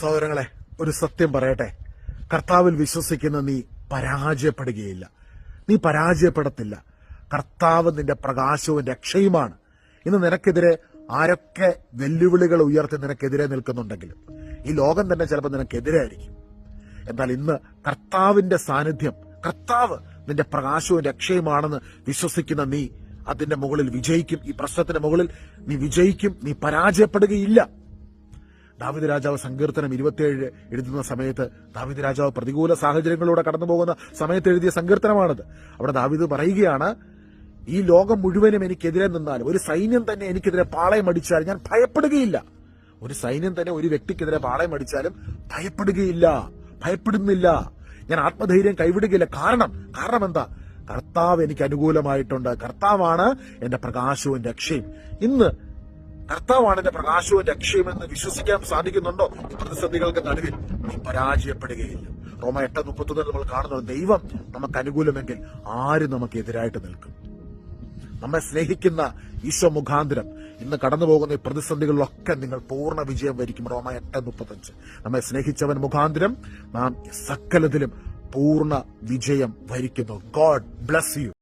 സഹോദരങ്ങളെ ഒരു സത്യം പറയട്ടെ. കർത്താവിൽ വിശ്വസിക്കുന്ന നീ പരാജയപ്പെടുകയില്ല. നീ പരാജയപ്പെടത്തില്ല. കർത്താവ് നിന്റെ പ്രകാശവും രക്ഷയുമാണ്. ഇന്ന് നിനക്കെതിരെ ആരൊക്കെ വെല്ലുവിളികൾ ഉയർത്തി നിനക്കെതിരെ നിൽക്കുന്നുണ്ടെങ്കിലും ഈ ലോകം തന്നെ ചിലപ്പോൾ നിനക്കെതിരെ ആയിരിക്കും. എന്നാൽ ഇന്ന് കർത്താവിന്റെ സാന്നിധ്യം കർത്താവ് നിന്റെ പ്രകാശവും രക്ഷയുമാണെന്ന് വിശ്വസിക്കുന്ന നീ അതിന്റെ മുകളിൽ വിജയിക്കും. ഈ പ്രശ്നത്തിന്റെ മുകളിൽ നീ വിജയിക്കും. നീ പരാജയപ്പെടുകയില്ല. ദാവിദ് രാജാവ് സങ്കീർത്തനം ഇരുപത്തിയേഴ് എഴുതുന്ന സമയത്ത് ദാവിദ് രാജാവ് പ്രതികൂല സാഹചര്യങ്ങളിലൂടെ കടന്നു പോകുന്ന സമയത്ത് എഴുതിയ സങ്കീർത്തനമാണിത്. അവിടെ ദാവിദ് പറയുകയാണ് ഈ ലോകം മുഴുവനും എനിക്കെതിരെ നിന്നാലും ഒരു സൈന്യം തന്നെ എനിക്കെതിരെ പാളയം അടിച്ചാൽ ഞാൻ ഭയപ്പെടുകയില്ല. ഒരു സൈന്യം തന്നെ ഒരു വ്യക്തിക്കെതിരെ പാളയം അടിച്ചാലും ഭയപ്പെടുകയില്ല ഭയപ്പെടുന്നില്ല. ഞാൻ ആത്മധൈര്യം കൈവിടുകയില്ല. കാരണം കാരണം എന്താ? കർത്താവ് എനിക്ക് അനുകൂലമായിട്ടുണ്ട്. കർത്താവാണ് എന്റെ പ്രകാശവും രക്ഷയും. ഇന്ന് കർത്താവാണ് എന്റെ പ്രകാശവും രക്ഷയുമെന്ന് വിശ്വസിക്കാൻ സാധിക്കുന്നുണ്ടോ? ഈ പ്രതിസന്ധികൾക്ക് നടുവിൽ നീ പരാജയപ്പെടുകയില്ല. റോമ എട്ട് മുപ്പത്തൊന്നിൽ നമ്മൾ കാണുന്നത് ദൈവം നമുക്ക് അനുകൂലമെങ്കിൽ ആര് നമുക്ക് എതിരായിട്ട് നിൽക്കും? നമ്മെ സ്നേഹിക്കുന്ന ഈശോ മുഖാന്തരം ഇന്ന് കടന്നു പോകുന്ന ഈ പ്രതിസന്ധികളിലൊക്കെ നിങ്ങൾ പൂർണ വിജയം വരിക്കും. റോമ എട്ട് മുപ്പത്തഞ്ച്. നമ്മെ സ്നേഹിച്ചവൻ മുഖാന്തരം നാം സകലത്തിലും പൂർണ വിജയം വരിക്കുന്നു. God bless you